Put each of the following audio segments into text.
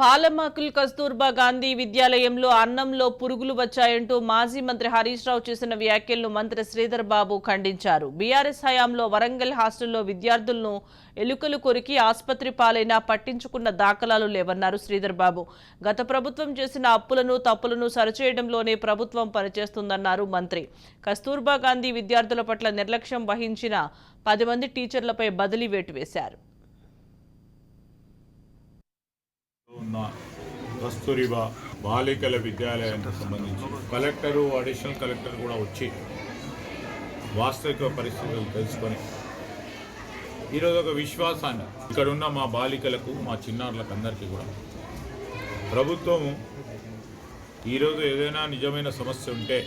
పాలమాకుల్ కస్తూర్బా గాంధీ విద్యాలయంలో అన్నంలో పురుగులు వచ్చాయంటూ మాజీ మంత్రి హరీష్ రావు చేసిన వ్యాఖ్యలను మంత్రి శ్రీధర్ బాబు ఖండించారు. బీఆర్ఎస్ హయాంలో వరంగల్ హాస్టల్లో విద్యార్థులను ఎలుకలు కొరికి ఆసుపత్రి పాలైనా పట్టించుకున్న దాఖలాలు లేవన్నారు శ్రీధర్ బాబు. గత ప్రభుత్వం చేసిన అప్పులను తప్పులను సరిచేయడంలోనే ప్రభుత్వం పనిచేస్తుందన్నారు మంత్రి. కస్తూర్బా గాంధీ విద్యార్థుల పట్ల నిర్లక్ష్యం వహించిన పది మంది టీచర్లపై బదిలీ వేటు వేశారు. ఉన్న కస్తూరిబా బాలికల విద్యాలయానికి సంబంధించి కలెక్టరు అడిషనల్ కలెక్టర్ కూడా వచ్చి వాస్తవిక పరిస్థితులు తెలుసుకొని ఈరోజు ఒక విశ్వాసాన్ని ఇక్కడ ఉన్న మా బాలికలకు మా చిన్నారులకు అందరికీ కూడా ప్రభుత్వం ఈరోజు ఏదైనా నిజమైన సమస్య ఉంటే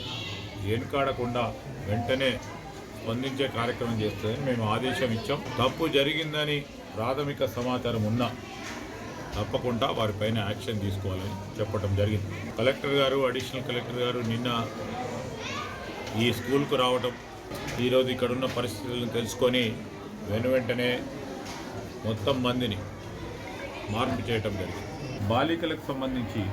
వెనుకాడకుండా వెంటనే స్పందించే కార్యక్రమం చేస్తుందని మేము ఆదేశం ఇచ్చాం. తప్పు జరిగిందని ప్రాథమిక సమాచారం ఉన్నా తప్పకుండా వారిపైన యాక్షన్ తీసుకోవాలని చెప్పడం జరిగింది. కలెక్టర్ గారు అడిషనల్ కలెక్టర్ గారు నిన్న ఈ స్కూల్కు రావడం ఈరోజు ఇక్కడ ఉన్న పరిస్థితులను తెలుసుకొని వెను వెంటనే మొత్తం మందిని మార్పు చేయటం జరిగింది. బాలికలకు సంబంధించి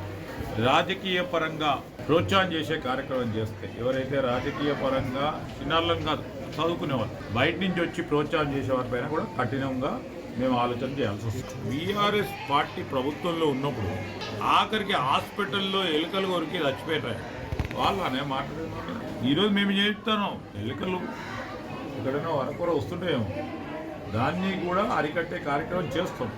రాజకీయ పరంగా ప్రోత్సాహం చేసే కార్యక్రమం చేస్తే ఎవరైతే రాజకీయ పరంగా చిన్నారులను కాదు చదువుకునేవారు బయట నుంచి వచ్చి ప్రోత్సాహం చేసే వారిపైన కూడా కఠినంగా మేము ఆలోచన చేయాల్సి వస్తుంది. బీఆర్ఎస్ పార్టీ ప్రభుత్వంలో ఉన్నప్పుడు ఆఖరికి హాస్పిటల్లో ఎలుకలు కొరికి చచ్చిపోయారు వాళ్ళు అనే మాట ఈరోజు మేము చెప్తాను ఎలుకలు ఎక్కడైనా వరకొర వస్తుంటాయేమో దాన్ని కూడా అరికట్టే కార్యక్రమం చేస్తాం